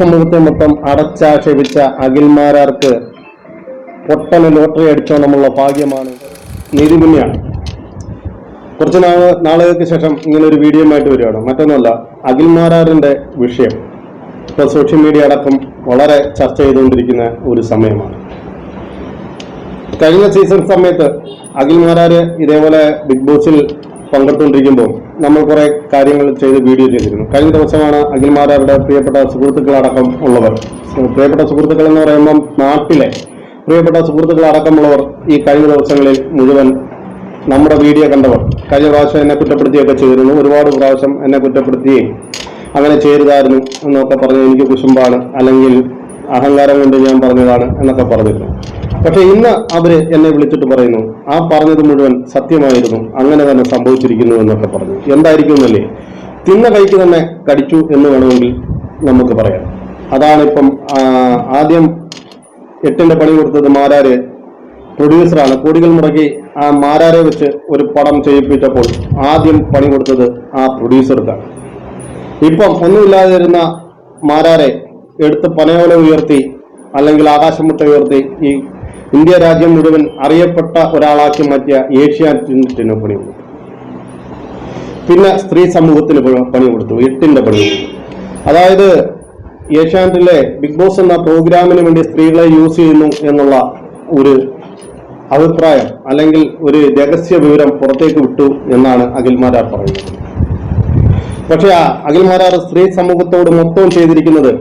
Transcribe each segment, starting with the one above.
സമൂഹത്തെ മൊത്തം അടച്ചാക്ഷേപിച്ച അഖിൽമാരാർക്ക് പൊട്ടന് ലോട്ടറി അടിച്ചോണമുള്ള ഭാഗ്യമാണ് നീതിപുണ്യാണ് കുറച്ച് നാൾ നാളുകൾക്ക് ശേഷം ഇങ്ങനെ ഒരു വീഡിയോയുമായിട്ട് വരികയാണ്. മറ്റൊന്നുമല്ല അഖിൽമാരാറിന്റെ വിഷയം ഇപ്പൊ സോഷ്യൽ മീഡിയ അടക്കം വളരെ ചർച്ച ചെയ്തുകൊണ്ടിരിക്കുന്ന ഒരു സമയമാണ്. കഴിഞ്ഞ സീസൺ സമയത്ത് അഖിൽമാരാർ ഇതേപോലെ ബിഗ് ബോസിൽ പങ്കെടുത്തുകൊണ്ടിരിക്കുമ്പോൾ നമ്മൾ കുറെ കാര്യങ്ങൾ ചെയ്ത് വീഡിയോ ചെയ്തിരുന്നു. കഴിഞ്ഞ ദിവസമാണ് അഖിൽമാരാരുടെ പ്രിയപ്പെട്ട സുഹൃത്തുക്കളടക്കം ഉള്ളവർ. പ്രിയപ്പെട്ട സുഹൃത്തുക്കൾ എന്ന് പറയുമ്പം നാട്ടിലെ പ്രിയപ്പെട്ട സുഹൃത്തുക്കളടക്കമുള്ളവർ ഈ കഴിഞ്ഞ ദിവസങ്ങളിൽ മുഴുവൻ നമ്മുടെ വീഡിയോ കണ്ടവർ. കഴിഞ്ഞ പ്രാവശ്യം എന്നെ കുറ്റപ്പെടുത്തിയൊക്കെ ചെയ്തിരുന്നു. ഒരുപാട് പ്രാവശ്യം എന്നെ കുറ്റപ്പെടുത്തുകയും അങ്ങനെ ചെയ്തതായിരുന്നു എന്നൊക്കെ പറഞ്ഞ് എനിക്ക് കുശുമ്പാണ്. അല്ലെങ്കിൽ അഹങ്കാരം കൊണ്ട് ഞാൻ പറഞ്ഞതാണ് എന്നൊക്കെ പറഞ്ഞിരുന്നു. പക്ഷെ ഇന്ന് അവർ എന്നെ വിളിച്ചിട്ട് പറയുന്നു ആ പറഞ്ഞത് മുഴുവൻ സത്യമായിരുന്നു അങ്ങനെ തന്നെ സംഭവിച്ചിരിക്കുന്നു എന്നൊക്കെ പറഞ്ഞു. എന്തായിരിക്കും അല്ലേ തിന്ന കൈക്ക് തന്നെ കടിച്ചു എന്ന് വേണമെങ്കിൽ നമുക്ക് പറയാം. അതാണിപ്പം ആദ്യം എട്ടിന്റെ പണി കൊടുത്തത് മാരാര് പ്രൊഡ്യൂസറാണ്. കോടികൾ മുടക്കി ആ മാരാരെ വെച്ച് ഒരു പടം ചെയ്യിപ്പിച്ചപ്പോൾ ആദ്യം പണി കൊടുത്തത് ആ പ്രൊഡ്യൂസർക്കാണ് ഇപ്പം ഒന്നുമില്ലാതിരുന്ന മാരാരെ എടുത്ത് പനയോല ഉയർത്തി അല്ലെങ്കിൽ ആകാശമുട്ട ഉയർത്തി ഈ ഇന്ത്യ രാജ്യം മുഴുവൻ അറിയപ്പെട്ട ഒരാളാക്കി മാറ്റിയ ഏഷ്യാനെറ്റിന് പണി കൊടുത്തു. പിന്നെ സ്ത്രീ സമൂഹത്തിന് പണി കൊടുത്തു എട്ടിന്റെ പണി കൊടുത്തു. അതായത് ഏഷ്യാനെറ്റിലെ ബിഗ് ബോസ് എന്ന പ്രോഗ്രാമിന് വേണ്ടി സ്ത്രീകളെ യൂസ് ചെയ്യുന്നു എന്നുള്ള ഒരു അഭിപ്രായം അല്ലെങ്കിൽ ഒരു രഹസ്യ വിവരം പുറത്തേക്ക് വിട്ടു എന്നാണ് അഖിൽമാരാർ പറയുന്നത്. പക്ഷേ അഖിൽമാരാർ സ്ത്രീ സമൂഹത്തോട് മൊത്തം ചെയ്തിരിക്കുന്നത്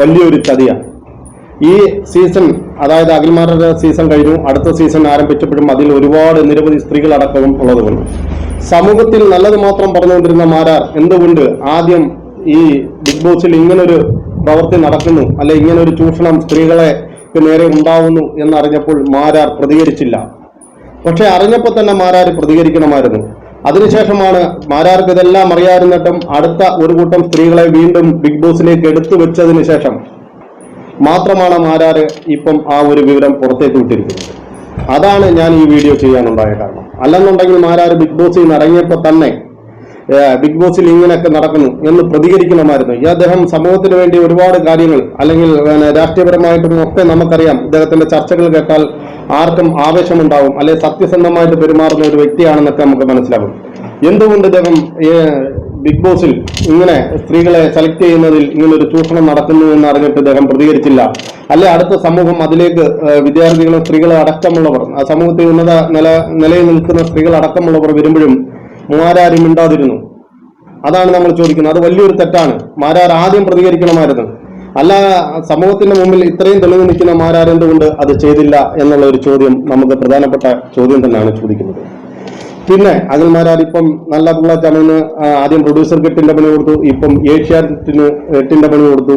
വലിയൊരു ചതിയാണ് ഈ സീസൺ അതായത് അഖിൽമാരുടെ സീസൺ കഴിഞ്ഞു അടുത്ത സീസൺ ആരംഭിച്ചപ്പോഴും അതിൽ ഒരുപാട് നിരവധി സ്ത്രീകൾ അടക്കവും ഉള്ളതുകൊണ്ട് സമൂഹത്തിൽ നല്ലത് മാത്രം പറഞ്ഞുകൊണ്ടിരുന്ന മാരാർ എന്തുകൊണ്ട് ആദ്യം ഈ ബിഗ് ബോസിൽ ഇങ്ങനൊരു പ്രവൃത്തി നടക്കുന്നു അല്ലെ ഇങ്ങനൊരു ചൂഷണം സ്ത്രീകളെ നേരെ ഉണ്ടാവുന്നു എന്നറിഞ്ഞപ്പോൾ മാരാർ പ്രതികരിച്ചില്ല. പക്ഷെ അറിഞ്ഞപ്പോൾ തന്നെ മാരാർ പ്രതികരിക്കണമായിരുന്നു. അതിനുശേഷമാണ് മാരാർക്ക് ഇതെല്ലാം അറിയാതിരുന്നിട്ടും അടുത്ത ഒരു കൂട്ടം സ്ത്രീകളെ വീണ്ടും ബിഗ് ബോസിലേക്ക് എടുത്തു വെച്ചതിന് ശേഷം മാത്രമാണ് മാരാറ് ഇപ്പം ആ ഒരു വിവരം പുറത്തേക്ക് വിട്ടിരിക്കുന്നത്. അതാണ് ഞാൻ ഈ വീഡിയോ ചെയ്യാനുണ്ടായ കാരണം. അല്ലെന്നുണ്ടെങ്കിൽ മാരാർ ബിഗ് ബോസിൽ നിന്ന് ഇറങ്ങിയപ്പോൾ തന്നെ ബിഗ് ബോസിൽ ഇങ്ങനെയൊക്കെ നടക്കുന്നു എന്ന് പ്രതികരിക്കണമായിരുന്നു. ഈ അദ്ദേഹം സമൂഹത്തിന് വേണ്ടി ഒരുപാട് കാര്യങ്ങൾ അല്ലെങ്കിൽ രാഷ്ട്രീയപരമായിട്ടും ഒക്കെ നമുക്കറിയാം. ഇദ്ദേഹത്തിന്റെ ചർച്ചകൾ കേട്ടാൽ ആർക്കും ആവേശമുണ്ടാവും അല്ലെ സത്യസന്ധമായിട്ട് പെരുമാറുന്ന ഒരു വ്യക്തിയാണെന്നൊക്കെ നമുക്ക് മനസ്സിലാകും. എന്തുകൊണ്ട് ഇദ്ദേഹം ബിഗ് ബോസിൽ ഇങ്ങനെ സ്ത്രീകളെ സെലക്ട് ചെയ്യുന്നതിൽ ഇങ്ങനെ ഒരു ചൂഷണം നടക്കുന്നു എന്ന് അറിഞ്ഞിട്ട് ഇദ്ദേഹം പ്രതികരിച്ചില്ല? അല്ലെ അടുത്ത സമൂഹം അതിലേക്ക് വിദ്യാർത്ഥികളും സ്ത്രീകളും അടക്കമുള്ളവർ ആ സമൂഹത്തിൽ ഉന്നത നില നിലയിൽ നിൽക്കുന്ന സ്ത്രീകൾ അടക്കമുള്ളവർ വരുമ്പോഴും മാരാരും മിണ്ടാതിരുന്നു. അതാണ് നമ്മൾ ചോദിക്കുന്നത്. അത് വലിയൊരു തെറ്റാണ്. മാരാർ ആദ്യം പ്രതികരിക്കണമായിരുന്നു. അല്ല സമൂഹത്തിന്റെ മുമ്പിൽ ഇത്രയും തെളിവ് നിൽക്കുന്ന മാരാരെന്തുകൊണ്ട് അത് ചെയ്തില്ല എന്നുള്ള ഒരു ചോദ്യം നമുക്ക് പ്രധാനപ്പെട്ട ചോദ്യം തന്നെയാണ് ചോദിക്കുന്നത്. പിന്നെ അഖിൽമാരാർ ഇപ്പം നല്ല പുള്ള ചമന്ന് ആദ്യം പ്രൊഡ്യൂസർക്ക് എട്ടിന്റെ പണി കൊടുത്തു ഇപ്പം ഏഷ്യാനെറ്റിന് എട്ടിന്റെ പണി കൊടുത്തു.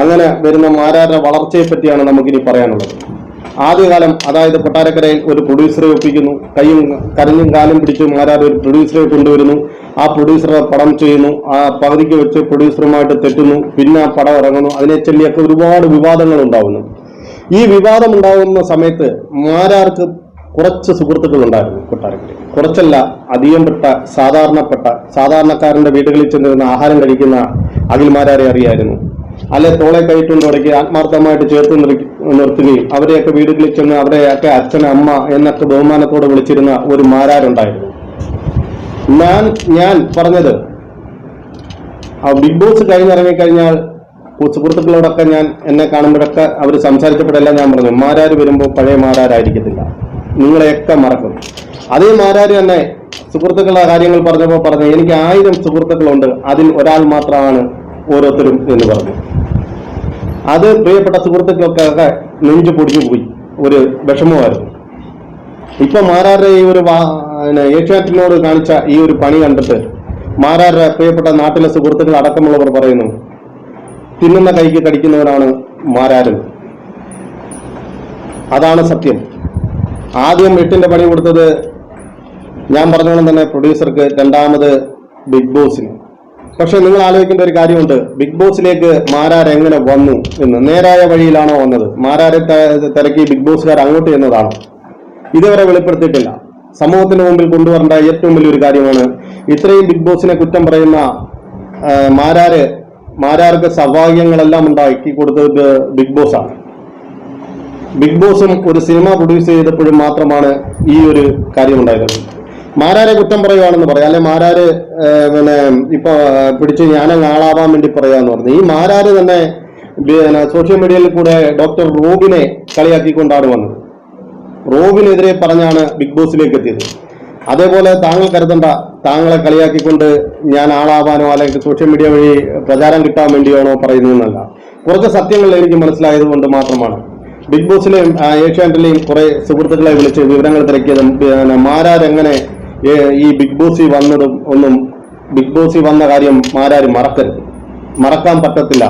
അങ്ങനെ വരുന്ന മാരാരുടെ വളർച്ചയെ പറ്റിയാണ് നമുക്കിനി പറയാനുള്ളത്. ആദ്യകാലം അതായത് കൊട്ടാരക്കരയിൽ ഒരു പ്രൊഡ്യൂസറെ ഒപ്പിക്കുന്നു. കൈയും കരഞ്ഞും കാലും പിടിച്ച് മാരാർ ഒരു പ്രൊഡ്യൂസറെ കൊണ്ടുവരുന്നു. ആ പ്രൊഡ്യൂസറെ പടം ചെയ്യുന്നു. ആ പകുതിക്ക് വെച്ച് പ്രൊഡ്യൂസറുമായിട്ട് തെറ്റുന്നു. പിന്നെ ആ പടം ഇറങ്ങുന്നു. അതിനെ ചൊല്ലിയൊക്കെ ഒരുപാട് വിവാദങ്ങൾ ഉണ്ടാവുന്നു ഈ വിവാദം ഉണ്ടാകുന്ന സമയത്ത് മാരാർക്ക് കുറച്ച് സുഹൃത്തുക്കൾ ഉണ്ടായിരുന്നു കൊട്ടാരക്കരയിൽ. കുറച്ചല്ല അധികം പെട്ട സാധാരണപ്പെട്ട സാധാരണക്കാരന്റെ വീടുകളിൽ ചെന്നിരുന്ന ആഹാരം കഴിക്കുന്ന അഖിൽമാരാരെ അറിയായിരുന്നു. അല്ലെ തോളെ തുടങ്ങി ആത്മാർത്ഥമായിട്ട് ചേർത്ത് നിർ- നിർത്തുകയും അവരെയൊക്കെ വീടുകളിൽ ചെന്ന് അവരെയൊക്കെ അച്ഛൻ അമ്മ എന്നൊക്കെ ബഹുമാനത്തോടെ വിളിച്ചിരുന്ന ഒരു മാരാരുണ്ടായിരുന്നു. ഞാൻ ഞാൻ പറഞ്ഞത്. ആ ബിഗ് ബോസ് കഴിഞ്ഞിറങ്ങിക്കഴിഞ്ഞാൽ സുഹൃത്തുക്കളോടൊക്കെ ഞാൻ എന്നെ കാണുമ്പോഴൊക്കെ അവർ സംസാരിച്ചപ്പോഴെല്ലാം ഞാൻ പറഞ്ഞു മാരാര് വരുമ്പോൾ പഴയ മാരാരായിരിക്കത്തില്ല. നിങ്ങളെയൊക്കെ മറക്കും. അതേ മാരാര് തന്നെ സുഹൃത്തുക്കളുടെ കാര്യങ്ങൾ പറഞ്ഞപ്പോൾ പറഞ്ഞു എനിക്ക് ആയിരം സുഹൃത്തുക്കളുണ്ട്. അതിൽ ഒരാൾ മാത്രമാണ് ഓരോരുത്തരും എന്ന് പറഞ്ഞു. അത് പ്രിയപ്പെട്ട സുഹൃത്തുക്കൾക്കൊക്കെ നെഞ്ചു പൊടിഞ്ഞു പോയി ഒരു വിഷമമായിരുന്നു. ഇപ്പൊ മാരാരുടെ ഈ ഒരു പിന്നെ ഏഷ്യാറ്റിനോട് കാണിച്ച ഈ ഒരു പണി കണ്ടിട്ട് മാരാരുടെ പ്രിയപ്പെട്ട നാട്ടിലെ സുഹൃത്തുക്കൾ അടക്കമുള്ളവർ പറയുന്നു തിന്നുന്ന കൈക്ക് കടിക്കുന്നവരാണ് മാരാരൻ അതാണ് സത്യം. ആദ്യം എട്ടിന്റെ പണി കൊടുത്തത് ഞാൻ പറഞ്ഞോളം തന്നെ പ്രൊഡ്യൂസർക്ക് രണ്ടാമത് ബിഗ് ബോസിന്. പക്ഷെ നിങ്ങൾ ആലോചിക്കേണ്ട ഒരു കാര്യമുണ്ട് ബിഗ് ബോസിലേക്ക് മാരാർ എങ്ങനെ വന്നു എന്ന്. നേരായ വഴിയിലാണോ വന്നത്? മാരാരെ തിരക്കി ബിഗ് ബോസുകാർ അങ്ങോട്ട് എന്നതാണ് ഇതുവരെ വെളിപ്പെടുത്തിയിട്ടില്ല. സമൂഹത്തിന് മുമ്പിൽ കൊണ്ടുവരേണ്ട ഏറ്റവും വലിയൊരു കാര്യമാണ് ഇത്രയും ബിഗ് ബോസിനെ കുറ്റം പറയുന്ന മാരാര് മാരാർക്ക് സൗഭാഗ്യങ്ങളെല്ലാം ഉണ്ടാക്കി കൊടുത്തത് ബിഗ് ബോസാണ്. ബിഗ് ബോസും ഒരു സിനിമ പ്രൊഡ്യൂസ് ചെയ്തപ്പോഴും മാത്രമാണ് ഈ ഒരു കാര്യം ഉണ്ടായത് മാരാരെ കുറ്റം പറയുവാണെന്ന് പറയാം. അല്ലെ മാരാര് പിന്നെ ഇപ്പൊ പിടിച്ച് ഞാനങ്ങ് ആളാവാൻ വേണ്ടി പറയാന്ന് പറഞ്ഞു. ഈ മാരാര് തന്നെ സോഷ്യൽ മീഡിയയിൽ കൂടെ ഡോക്ടർ റൂബിനെ കളിയാക്കിക്കൊണ്ടാണ് വന്നത്. റോബിനെതിരെ പറഞ്ഞാണ് ബിഗ് ബോസിലേക്ക് എത്തിയത് അതേപോലെ താങ്കൾ കരുതണ്ട താങ്കളെ കളിയാക്കിക്കൊണ്ട് ഞാൻ ആളാവാനോ അല്ലെങ്കിൽ സോഷ്യൽ മീഡിയ വഴി പ്രചാരം കിട്ടാൻ വേണ്ടിയാണോ പറയുന്നതെന്നല്ല. കുറച്ച് സത്യങ്ങൾ എനിക്ക് മനസ്സിലായത് കൊണ്ട് മാത്രമാണ്. ബിഗ് ബോസിലെയും ഏഷ്യാനെറ്റിലെയും കുറെ സുഹൃത്തുക്കളെ വിളിച്ച് വിവരങ്ങൾ തിരക്കിയതും പിന്നെ മാരാരെങ്ങനെ ഈ ബിഗ് ബോസിൽ വന്നതും ഒന്നും ബിഗ് ബോസിൽ വന്ന കാര്യം മാരാർ മറക്കരുത്. മറക്കാൻ പറ്റത്തില്ല.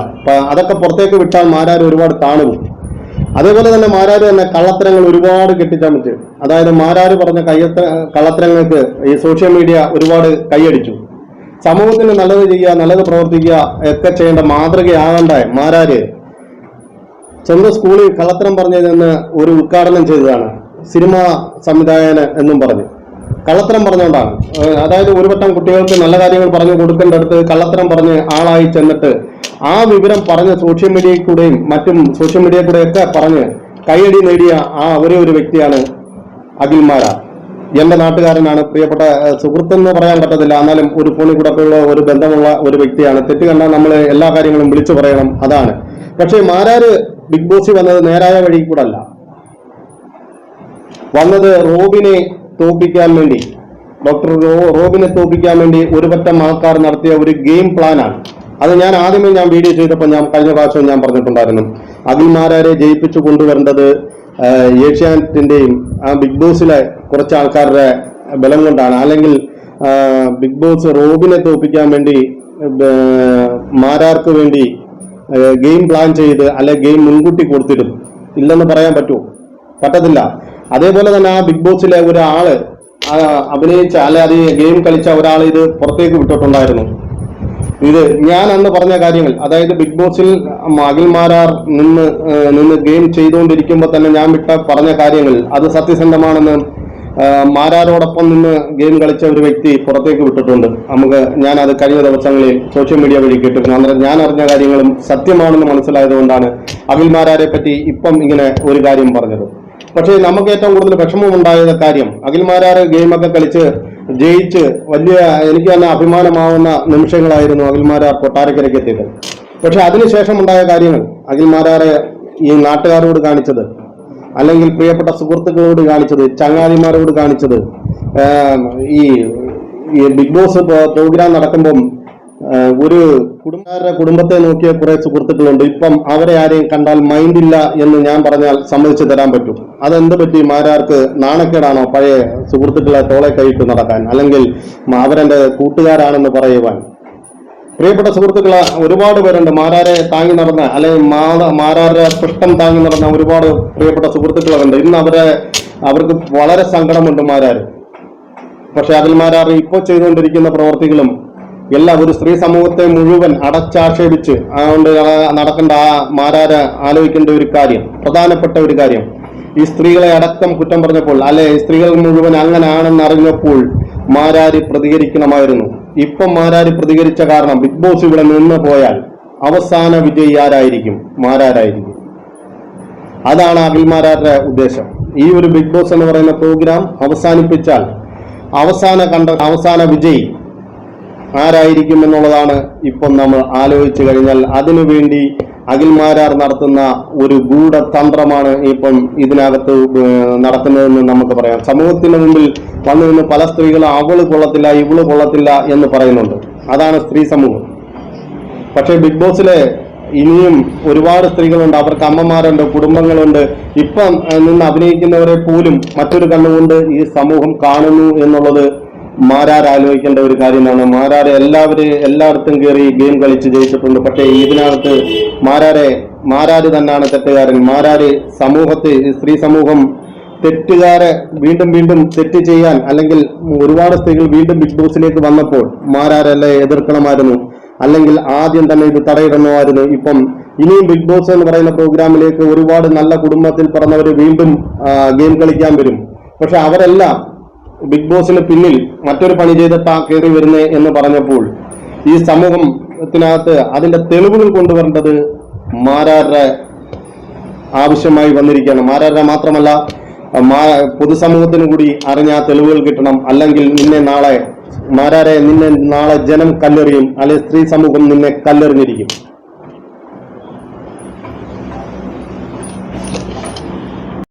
അതൊക്കെ പുറത്തേക്ക് വിട്ടാൽ മാരാർ ഒരുപാട് താണുപോകും അതേപോലെ തന്നെ മാരാർ തന്നെ കള്ളത്തരങ്ങൾ ഒരുപാട് കെട്ടിച്ചമച്ച്. അതായത് മാരാർ പറഞ്ഞ കയ്യത്ത കള്ളത്തരങ്ങൾക്ക് ഈ സോഷ്യൽ മീഡിയ ഒരുപാട് കൈയടിച്ചു. സമൂഹത്തിന് നല്ലത് ചെയ്യുക നല്ലത് പ്രവർത്തിക്കുക ഒക്കെ ചെയ്യേണ്ട മാതൃകയാകണ്ട മാരാര്? സ്വന്തം സ്കൂളിൽ കള്ളത്തരം പറഞ്ഞതെന്ന് ഒരു ഉദ്ഘാടനം ചെയ്തതാണ് സിനിമ സംവിധായകന് എന്നും പറഞ്ഞു. കള്ളത്തരം പറഞ്ഞുകൊണ്ടാണ് അതായത് ഒരു വട്ടം കുട്ടികൾക്ക് നല്ല കാര്യങ്ങൾ പറഞ്ഞു കൊടുക്കേണ്ടടുത്ത് കള്ളത്തരം പറഞ്ഞ് ആളായി ചെന്നിട്ട് ആ വിവരം പറഞ്ഞ് സോഷ്യൽ മീഡിയയിൽ കൂടെയും മറ്റും സോഷ്യൽ മീഡിയ കൂടെയൊക്കെ പറഞ്ഞ് കൈയടി നേടിയ ആ ഒരേ ഒരു വ്യക്തിയാണ് അഖിൽമാര. എന്റെ നാട്ടുകാരനാണ്. പ്രിയപ്പെട്ട സുഹൃത്തെന്ന് പറയാൻ പറ്റത്തില്ല. എന്നാലും ഒരു ഫോണിൽ കൂടെ ഉള്ള ഒരു ബന്ധമുള്ള ഒരു വ്യക്തിയാണ്. തെറ്റ് കണ്ടാൽ നമ്മൾ എല്ലാ കാര്യങ്ങളും വിളിച്ചു പറയണം. അതാണ്. പക്ഷേ മാരാര് ബിഗ് ബോസിൽ വന്നത് നേരായ വഴി കൂടെ അല്ല വന്നത് റോബിനെ തോപ്പിക്കാൻ വേണ്ടി. ഡോക്ടർ റോബിനെ തോപ്പിക്കാൻ വേണ്ടി ഒരു പറ്റം ആൾക്കാർ നടത്തിയ ഒരു ഗെയിം പ്ലാനാണ്. അത് ഞാൻ ആദ്യമേ ഞാൻ വീഡിയോ ചെയ്തപ്പോൾ ഞാൻ കഴിഞ്ഞ പ്രാവശ്യം ഞാൻ പറഞ്ഞിട്ടുണ്ടായിരുന്നു. അഖിൽമാരെ ജയിപ്പിച്ചു കൊണ്ടുവരേണ്ടത് ഏഷ്യാനെറ്റിന്റെയും ആ ബിഗ് ബോസിലെ കുറച്ച് ആൾക്കാരുടെ ബലം കൊണ്ടാണ്. അല്ലെങ്കിൽ ബിഗ് ബോസ് റോബിനെ തോപ്പിക്കാൻ വേണ്ടി മാരാർക്ക് വേണ്ടി ഗെയിം പ്ലാൻ ചെയ്ത് അല്ലെ ഗെയിം മുൻകൂട്ടി കൊടുത്തിടും. ഇല്ലെന്ന് പറയാൻ പറ്റുമോ? പറ്റത്തില്ല. അതേപോലെ തന്നെ ആ ബിഗ് ബോസിലെ ഒരാൾ അഭിനയിച്ച അല്ലെ അത് ഗെയിം കളിച്ച ഒരാൾ ഇത് പുറത്തേക്ക് വിട്ടിട്ടുണ്ടായിരുന്നു. ഇത് ഞാൻ അന്ന് പറഞ്ഞ കാര്യങ്ങൾ അതായത് ബിഗ് ബോസിൽ അഖിൽമാരാർ നിന്ന് നിന്ന് ഗെയിം ചെയ്തുകൊണ്ടിരിക്കുമ്പോൾ തന്നെ ഞാൻ വിട്ട പറഞ്ഞ കാര്യങ്ങൾ അത് സത്യസന്ധമാണെന്ന് മാരാരോടൊപ്പം നിന്ന് ഗെയിം കളിച്ച ഒരു വ്യക്തി പുറത്തേക്ക് വിട്ടിട്ടുണ്ട്. നമുക്ക് ഞാൻ അത് കഴിഞ്ഞ ദിവസങ്ങളിൽ സോഷ്യൽ മീഡിയ വഴി കേട്ടിരുന്നു അന്നേരം ഞാൻ അറിഞ്ഞ കാര്യങ്ങളും സത്യമാണെന്ന് മനസ്സിലായതുകൊണ്ടാണ് അഖിൽമാരാരെ പറ്റി ഇപ്പം ഇങ്ങനെ ഒരു കാര്യം പറഞ്ഞത്. പക്ഷേ നമുക്ക് ഏറ്റവും കൂടുതൽ വിഷമമുണ്ടായ കാര്യം അഖിൽമാരാർ ഗെയിമൊക്കെ കളിച്ച് ജയിച്ച് വലിയ എനിക്ക് തന്നെ അഭിമാനമാവുന്ന നിമിഷങ്ങളായിരുന്നു അഖിൽമാരാർ കൊട്ടാരക്കരയ്ക്ക് എത്തിയത്. പക്ഷെ അതിനുശേഷം ഉണ്ടായ കാര്യങ്ങൾ അഖിൽമാരാറെ ഈ നാട്ടുകാരോട് കാണിച്ചത് അല്ലെങ്കിൽ പ്രിയപ്പെട്ട സുഹൃത്തുക്കളോട് കാണിച്ചത് ചങ്ങാതിമാരോട് കാണിച്ചത് ഈ ബിഗ് ബോസ് പ്രോഗ്രാം നടക്കുമ്പം ഒരു കുടുംബക്കാരുടെ കുടുംബത്തെ നോക്കിയ കുറെ സുഹൃത്തുക്കളുണ്ട്. ഇപ്പം അവരെ ആരെയും കണ്ടാൽ മൈൻഡ് ഇല്ല എന്ന് ഞാൻ പറഞ്ഞാൽ സമ്മതിച്ചു തരാൻ പറ്റും. അതെന്ത് പറ്റി? മാരാർക്ക് നാണക്കേടാണോ പഴയ സുഹൃത്തുക്കളെ തോളെ കൈയിട്ട് നടക്കാൻ? അല്ലെങ്കിൽ അവരെന്റെ കൂട്ടുകാരാണെന്ന് പറയുവാൻ? പ്രിയപ്പെട്ട സുഹൃത്തുക്കളെ ഒരുപാട് പേരുണ്ട് മാരാരെ താങ്ങി നടന്ന അല്ലെങ്കിൽ മാരാരുടെ പൃഷ്ടം താങ്ങി നടന്ന ഒരുപാട് പ്രിയപ്പെട്ട സുഹൃത്തുക്കളുണ്ട്. ഇന്ന് അവരെ അവർക്ക് വളരെ സങ്കടമുണ്ട് മാരാർ പക്ഷെ അതിൽ മാരാർ ഇപ്പോൾ ചെയ്തുകൊണ്ടിരിക്കുന്ന പ്രവർത്തികളും എല്ലാം ഒരു സ്ത്രീ സമൂഹത്തെ മുഴുവൻ അടച്ചാക്ഷേപിച്ച് അതുകൊണ്ട് നടക്കേണ്ട ആ മാരാര ആലോചിക്കേണ്ട ഒരു കാര്യം പ്രധാനപ്പെട്ട ഒരു കാര്യം. ഈ സ്ത്രീകളെ അടക്കം കുറ്റം പറഞ്ഞപ്പോൾ അല്ലെ സ്ത്രീകൾ മുഴുവൻ അങ്ങനെയാണെന്ന് അറിഞ്ഞപ്പോൾ മാരാരി പ്രതികരിക്കണമായിരുന്നു. ഇപ്പം മാരാരി പ്രതികരിച്ച കാരണം ബിഗ് ബോസ് ഇവിടെ നിന്ന് പോയാൽ അവസാന വിജയി ആരായിരിക്കും? മാരാരായിരിക്കും. അതാണ് അഖിൽമാരാരുടെ ഉദ്ദേശം. ഈ ഒരു ബിഗ് ബോസ് എന്ന് പറയുന്ന പ്രോഗ്രാം അവസാനിപ്പിച്ചാൽ അവസാന കണ്ട അവസാന വിജയി ആരായിരിക്കും എന്നുള്ളതാണ് ഇപ്പം നമ്മൾ ആലോചിച്ചു കഴിഞ്ഞാൽ അതിനുവേണ്ടി അഖിൽമാരാർ നടത്തുന്ന ഒരു ഗൂഢതന്ത്രമാണ് ഇപ്പം ഇതിനകത്ത് നടക്കുന്നതെന്ന് നമുക്ക് പറയാം. സമൂഹത്തിന് മുമ്പിൽ വന്നു നിന്ന് പല സ്ത്രീകളും അവൾ കൊള്ളത്തില്ല ഇവൾ കൊള്ളത്തില്ല എന്ന് പറയുന്നുണ്ട്. അതാണ് സ്ത്രീ സമൂഹം. പക്ഷേ ബിഗ് ബോസിലെ ഇനിയും ഒരുപാട് സ്ത്രീകളുണ്ട്. അവർക്ക് അമ്മമാരുണ്ട് കുടുംബങ്ങളുണ്ട്. ഇപ്പം നിന്ന് അഭിനയിക്കുന്നവരെ പോലും മറ്റൊരു കണ്ണുകൊണ്ട് ഈ സമൂഹം കാണുന്നു എന്നുള്ളത് മാരാർ ആലോചിക്കേണ്ട ഒരു കാര്യമാണ്. മാരാർ എല്ലാവരും എല്ലായിടത്തും കയറി ഗെയിം കളിച്ച് ജയിച്ചിട്ടുണ്ട്. പക്ഷേ ഇതിനകത്ത് മാരാരെ മാരാര് തന്നെയാണ് തെറ്റുകാരൻ. മാരാര് സമൂഹത്തെ സ്ത്രീ സമൂഹം തെറ്റുകാരെ വീണ്ടും വീണ്ടും തെറ്റ് ചെയ്യാൻ അല്ലെങ്കിൽ ഒരുപാട് സ്ത്രീകൾ വീണ്ടും ബിഗ് ബോസിലേക്ക് വന്നപ്പോൾ മാരാരെല്ലാം എതിർക്കണമായിരുന്നു. അല്ലെങ്കിൽ ആദ്യം തന്നെ ഇത് തടയിടണമായിരുന്നു. ഇപ്പം ഇനിയും ബിഗ് ബോസ് എന്ന് പറയുന്ന പ്രോഗ്രാമിലേക്ക് ഒരുപാട് നല്ല കുടുംബത്തിൽ പറഞ്ഞവർ വീണ്ടും ഗെയിം കളിക്കാൻ വരും. പക്ഷെ അവരെല്ലാം ബിഗ് ബോസിന് പിന്നിൽ മറ്റൊരു പണി ചെയ്തിട്ടാ കയറി വരുന്നേ എന്ന് പറഞ്ഞപ്പോൾ ഈ സമൂഹത്തിനകത്ത് അതിന്റെ തെളിവുകൾ കൊണ്ടുവരേണ്ടത് മാരാരുടെ ആവശ്യമായി വന്നിരിക്കുകയാണ്. മാരാരുടെ മാത്രമല്ല പൊതുസമൂഹത്തിന് കൂടി അറിഞ്ഞ തെളിവുകൾ കിട്ടണം. അല്ലെങ്കിൽ നിന്നെ നാളെ മാരാരെ നിന്നെ നാളെ ജനം കല്ലെറിയും അല്ലെങ്കിൽ സ്ത്രീ സമൂഹം നിന്നെ കല്ലെറിഞ്ഞിരിക്കും.